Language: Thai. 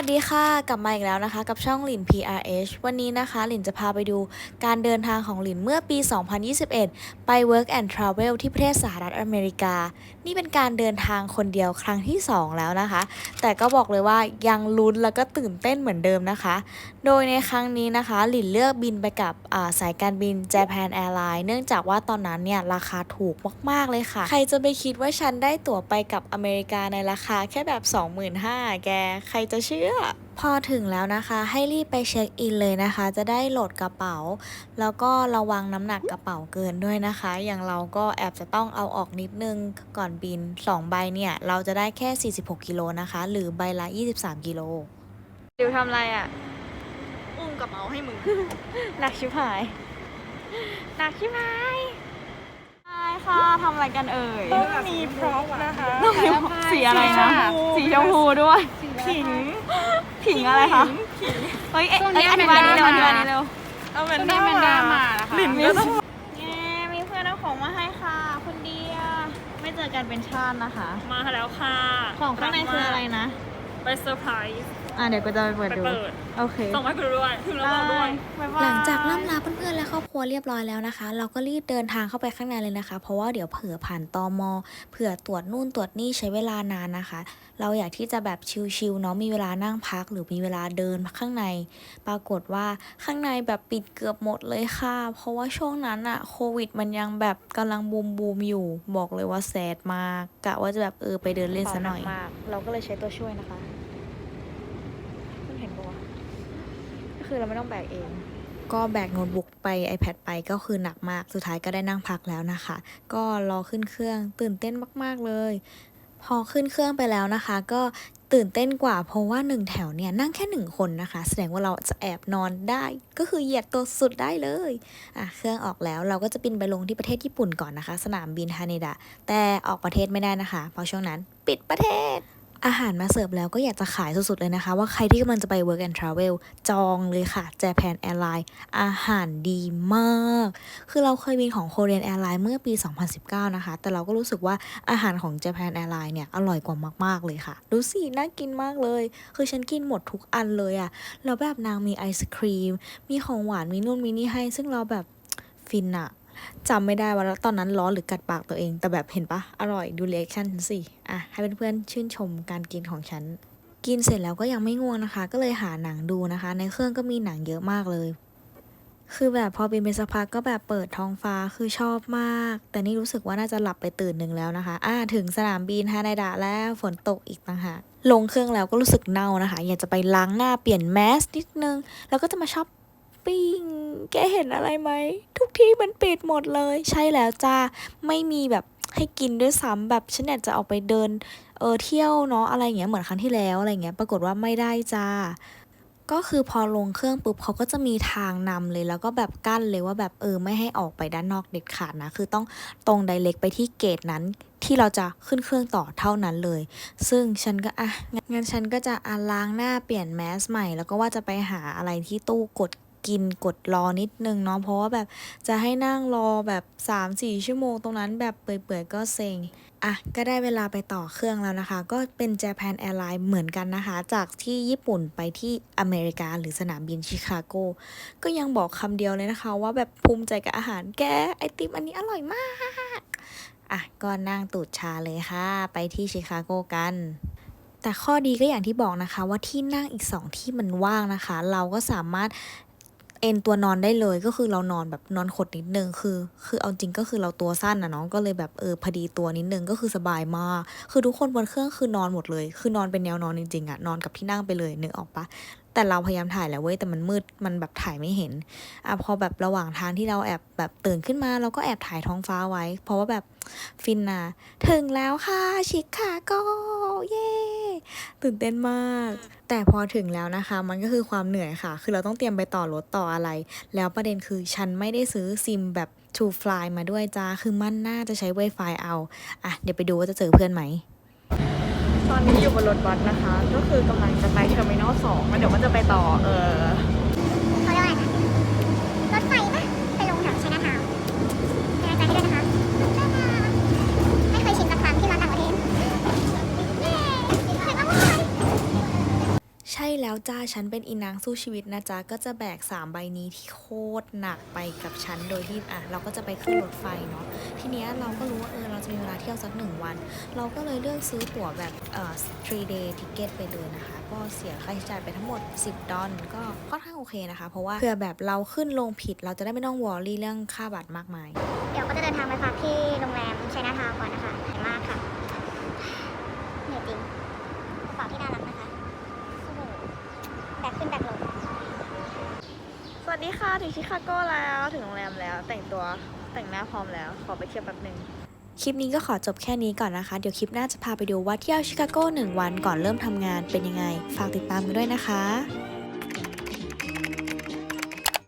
วัสดีค่ะ กลับมาอีกแล้วนะคะ กับช่องหลิน PRH วันนี้นะคะหลินจะพาไปดูการเดินทางของหลินเมื่อปี 2021 ไป Work and Travel ที่ประเทศสหรัฐอเมริกา นี่เป็นการเดินทางคนเดียวครั้งที่ 2 แล้วนะคะ แต่ก็บอกเลยว่ายังลุ้นแล้วก็ตื่นเต้นเหมือนเดิมนะคะ โดยในครั้งนี้นะคะหลินเลือกบินไปกับาสายการบิน Japan Airlines เนื่องจากว่าตอนนั้นเนี่ยราคาถูกมากๆเลยค่ะ ใครจะไปคิดว่าฉันได้ตั๋วไปกับอเมริกาในราคาแค่แบบ 25,000แกใครจะเชื่อพอถึงแล้วนะคะให้รีบไปเช็คอินเลยนะคะ จะได้โหลดกระเป๋า แล้วก็ระวังน้ำหนักกระเป๋าเกินด้วยนะคะ อย่างเราก็แอบจะต้องเอาออกนิดนึงก่อนบิน 2 ใบเนี่ย เราจะได้แค่ 46 กิโลนะคะ หรือใบละ 23 กิโลดิวทำอะไรอะ อุ้มกระเป๋าให้มึง หนักชิบหาย หนักชิบหายใช่ ค่ะทำอะไรกันเอ่ยต้องมีพร็อพนะคะต้องมีสีอะไรนะสีชมพูด้วยผิงผิงอะไรคะเฮ้ยเอ๊ะช่วงนี้เอ้ยอธิบายนิดเร็วอแมนธิด้าบายนิดเร็วเอาแมนช่วงนี้แมนด้ามานะคะหลินก็ต้องแง่มีเพื่อนเอาของมาให้ค่ะคุณเดียไม่เจอกันเป็นชาตินะคะ มาแล้วค่ะ ของข้างในคืออะไรนะไปเซอร์ไพรส์ อะเดี๋ยวก็จะไปเปิดไปดู เปิด โอเคส่งมาให้กูด้วยถึงแล้วบอกด้วยหลังจากล่ำลาเพื่อนๆและครอบครัวเรียบร้อยแล้วนะคะ เราก็รีบเดินทางเข้าไปข้างในเลยนะคะ เพราะว่าเดี๋ยวเผื่อผ่านตอมเผื่อตรวจนู่นตรวจนี่ใช้เวลานานนะคะ เราอยากที่จะแบบชิลๆเนาะมีเวลานั่งพัก หรือมีเวลาเดินข้างใน ปรากฏว่าข้างในแบบปิดเกือบหมดเลยค่ะ เพราะว่าช่วงนั้นอะโควิดมันยังแบบกำลังบูมบูมๆอยู่ บอกเลยว่าแซดมากกะว่าจะแบบเออไปเดินเล่นซะหน่อย เราก็เลยใช้ตัวช่วยนะคะคุณ เห็นปะก็คือเราไม่ต้องแบกเอง ก็แบกโน้ตบุ๊กไป iPad ไปก็คือหนักมาก สุดท้ายก็ได้นั่งพักแล้วนะคะ ก็รอขึ้นเครื่องตื่นเต้นมาก ๆเลย พอขึ้นเครื่องไปแล้วนะคะ ก็ตื่นเต้นกว่าเพราะว่าหนึ่งแถวเนี่ยนั่งแค่หนึ่งคนนะคะ แสดงว่าเราจะแอบนอนได้ ก็คือเหยียดตัวสุดได้เลยอะเครื่องออกแล้วเราก็จะบินไปลงที่ประเทศญี่ปุ่นก่อนนะคะ สนามบินฮาเนดะแต่ออกประเทศไม่ได้นะคะ เพราะช่วงนั้นปิดประเทศ อาหารมาเสิร์ฟแล้วก็อยากจะขายสุดๆเลยนะคะ ว่าใครที่กำลังจะไป Work and Travel จองเลยค่ะ Japan Airlines อาหารดีมาก คือเราเคยบินของ Korean Airlines เมื่อปี 2019 นะคะ แต่เราก็รู้สึกว่าอาหารของ Japan Airlines เนี่ย อร่อยกว่ามากๆเลยค่ะ ดูสิ น่ากินมากเลย คือฉันกินหมดทุกอันเลยอะแล้วแบบนางมีไอศครีม มีของหวานมีนู่นมีนี่ให้ ซึ่งเราแบบฟินอะ จำไม่ได้ว่าตอนนั้นร้อนหรือกัดปากตัวเอง แต่แบบเห็นปะอร่อยดูเรีแอคชั่นฉันสิอะให้เพื่อนๆชื่นชมการกินของฉัน กินเสร็จแล้วก็ยังไม่ง่วงนะคะ ก็เลยหาหนังดูนะคะ ในเครื่องก็มีหนังเยอะมากเลย คือแบบพอบินไปสักพักก็แบบเปิดท้องฟ้าคือชอบมาก แต่นี่รู้สึกว่าน่าจะหลับไปตื่นหนึ่งแล้วนะคะ อ่าถึงสนามบินฮานาดะแล้วฝนตกอีกต่างหากลงเครื่องแล้วก็รู้สึกเน่านะคะ อยากจะไปล้างหน้าเปลี่ยนแมสนิดนึง แล้วก็จะมาช้อป ปิ้ง แกเห็นอะไรไหม ทุกที่มันปิดหมดเลย ใช่แล้วจ้า ไม่มีแบบให้กินด้วยซ้ำแบบฉันอยากจะออกไปเดิน เออเที่ยวเนาะอะไรเงี้ยเหมือนครั้งที่แล้วอะไรเงี้ย ปรากฏว่าไม่ได้จ้าก็คือพอลงเครื่องปุ๊บเขาก็จะมีทางนำเลยแล้วก็แบบกั้นเลยว่าแบบเออไม่ให้ออกไปด้านนอกเด็ดขาดนะ คือต้องตรงไดเ c กไปที่เกตนั้นที่เราจะขึ้นเครื่องต่อเท่านั้นเลย ซึ่งฉันก็อะงั้นงั้นฉันก็จะอะล้างหน้าเปลี่ยนแมสใหม่ แล้วก็ว่าจะไปหาอะไรที่ตู้กด กินกดรอนิดนึงเนาะเพราะว่าแบบจะให้นั่งรอแบบ 3-4 ชั่วโมงตรงนั้นแบบเปื่อยๆก็เซ็งอะก็ได้เวลาไปต่อเครื่องแล้วนะคะ ก็เป็น Japan Airlines เหมือนกันนะคะ จากที่ญี่ปุ่นไปที่อเมริกาหรือสนามบินชิคาโก ก็ยังบอกคำเดียวเลยนะคะ ว่าแบบภูมิใจกับอาหารแก ไอติมอันนี้อร่อยมาก อะ ก็นั่งตูดชาเลยค่ะ ไปที่ชิคาโกกันแต่ข้อดีก็อย่างที่บอกนะคะว่าที่นั่งอีกสองที่มันว่างนะคะ เราก็สามารถ เอนตัวนอนได้เลยก็คือเรานอนแบบนอนขดนิดนึงคือ คือเอาจริงก็คือเราตัวสั้นนะเนาะก็เลยแบบเออพอดีตัวนิดนึงก็คือสบายมากคือทุกคนบนเครื่องคือนอนหมดเลย คือนอนเป็นแนวนอนจริงๆอะนอนกับที่นั่งไปเลยนึกออกปะ แต่เราพยายามถ่ายแหล้วเว้ยแต่มันมืดมันแบบถ่ายไม่เห็นอะพอแบบระหว่างทางที่เราแอบแบบตื่นขึ้นมาเราก็แอบถ่ายท้องฟ้าไว้ เพราะว่าแบบฟินนะถึงแล้วค่ะชิคาโกเย้ตื่นเต้นมาก แต่พอถึงแล้วนะคะ มันก็คือความเหนื่อยค่ะ คือเราต้องเตรียมไปต่อรถต่ออะไร แล้วประเด็นคือฉันไม่ได้ซื้อซิมแบบ True Fly มาด้วยจ้าคือมันน่าจะใช้ Wi-Fi เอา อะ เดี๋ยวไปดูว่าจะเจอเพื่อนไหม ตอนนี้อยู่บนรถบัสนะคะ ก็คือกำลังจะไปเทอร์มินอลสองแล้วเดี๋ยวก็จะไปต่อเออ เขาเรียกว่าอะไรนะรถไฟปะไปลงแถวชัยนาทาวน์เป็นกำลังใจให้ด้วยนะคะไม่เคยชินสักครั้งที่มาต่างประเทศเย้เผ็ดอร่อย ใช่ แล้วจ้าฉันเป็นอีนางสู้ชีวิตนะจ๊ะ ก็จะแบก 3 ใบนี้ที่โคตรหนักไปกับฉันโดยที่อะเราก็จะไปขึ้นรถไฟเนาะทีเนี้ยเราก็รู้ว่าเออเราจะมีเวลาเที่ยวสักหนึ่งวัน เราก็เลยเลือกซื้อตั๋วแบบเอ่อ3 day ticket ไปเลยนะคะ ก็เสียค่าใช้จ่ายไปทั้งหมด 10 ดอลก็ค่อนข้างโอเคนะคะ เพราะว่าเผื่อแบบเราขึ้นลงผิด เราจะได้ไม่ต้องวอรี่เรื่องค่าบัตรมากมาย เดี๋ยวก็จะเดินทางไปพักที่โรงแรมชัยนาทาวก่อนนะคะเหนื่อยมากค่ะเหนื่อยจริงกระเป๋าที่น่ารักนะคะโอ้โหแบกขึ้นแบกลง สวัส ดีค่ะ ถึงชิคาโก้แล้ว ถึงโรงแรมแล้ว แต่งตัวแต่งหน้าพร้อมแล้ว ขอไปเที่ยวแป๊บนึง คลิปนี้ก็ขอจบแค่นี้ก่อนนะคะ เดี๋ยวคลิปหน้าจะพาไปดูว่าเที่ยวชิคาโกหนึ่งวันก่อนเริ่มทำงานเป็นยังไง ฝากติดตามกันด้วยนะคะ